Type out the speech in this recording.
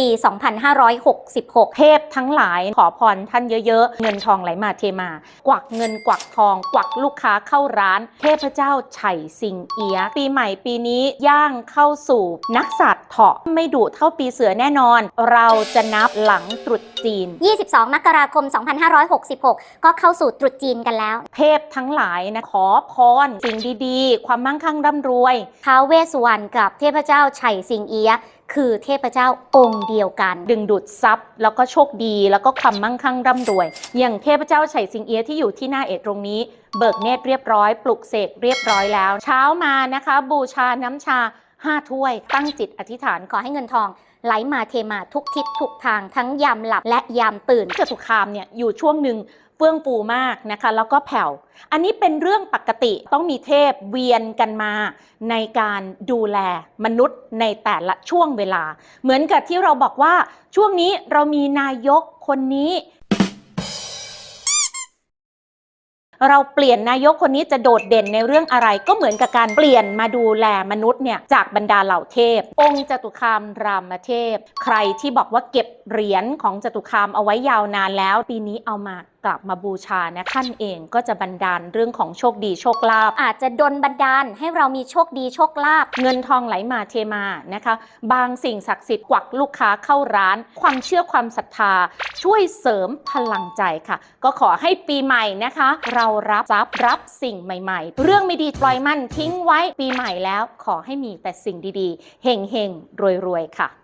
ปี 2566 เทพทั้งหลายขอพรท่านเยอะๆ เงินทองไหลมาเทมา กวักเงินกวักทอง กวักลูกค้าเข้าร้าน เทพเจ้าไฉสิงเอียะปีใหม่ปีนี้ย่างเข้าสู่นักษัตริย์เถาะไม่ดุเท่าปีเสือแน่นอน เราจะนับหลังตรุษจีน 22 มกราคม 2566 ก็เข้าสู่ตรุษจีนกันแล้ว เทพทั้งหลายนะขอพรสิ่งดีๆ ความมั่งคั่งร่ำรวยท้าวเวสสุวรรณกับเทพเจ้าไฉสิงเอียะ คือเทพเจ้าองค์เดียวกัน ดึงดูดทรัพย์ แล้วก็โชคดีแล้วก็ความมั่งคั่งร่ำรวย อย่างเทพเจ้าไฉสิงเอียที่อยู่ที่หน้าเอดตรงนี้ เบิกเนตรเรียบร้อย ปลุกเสกเรียบร้อยแล้ว เช้ามานะคะ บูชาน้ำชา5ถ้วย ตั้งจิตอธิษฐานขอให้เงินทองไหลมาเทมาทุกทิศทุกทางทั้งยามหลับและยามตื่นจตุคามเนี่ยอยู่ช่วงหนึ่ง เฟื่องฟูมากนะคะ แล้วก็แผ่ว อันนี้เป็นเรื่องปกติต้องมีเทพเวียนกันมาในการดูแลมนุษย์ในแต่ละช่วงเวลา เหมือนกับที่เราบอกว่าช่วงนี้เรามีนายกคนนี้ เราเปลี่ยนนายกคนนี้จะโดดเด่นในเรื่องอะไร ก็เหมือนกับการเปลี่ยนมาดูแลมนุษย์เนี่ยจากบรรดาเหล่าเทพ องค์จตุคามรามเทพ ใครที่บอกว่าเก็บเหรียญของจตุคามเอาไว้ยาวนานแล้วปีนี้เอามา กลับมาบูชานะท่านเองก็จะบันดาลเรื่องของโชคดีโชคลาภอาจจะดนบันดาลให้เรามีโชคดีโชคลาภเงินทองไหลมาเทมานะคะ บางสิ่งศักดิ์สิทธิ์กวักลูกค้าเข้าร้าน ความเชื่อความศรัทธา ช่วยเสริมพลังใจค่ะ ก็ขอให้ปีใหม่นะคะ เรารับทรัพย์รับสิ่งใหม่ ๆ เรื่องไม่ดีปล่อยมันทิ้งไว้ปีใหม่แล้วขอให้มีแต่สิ่งดีๆเฮงๆรวยๆค่ะ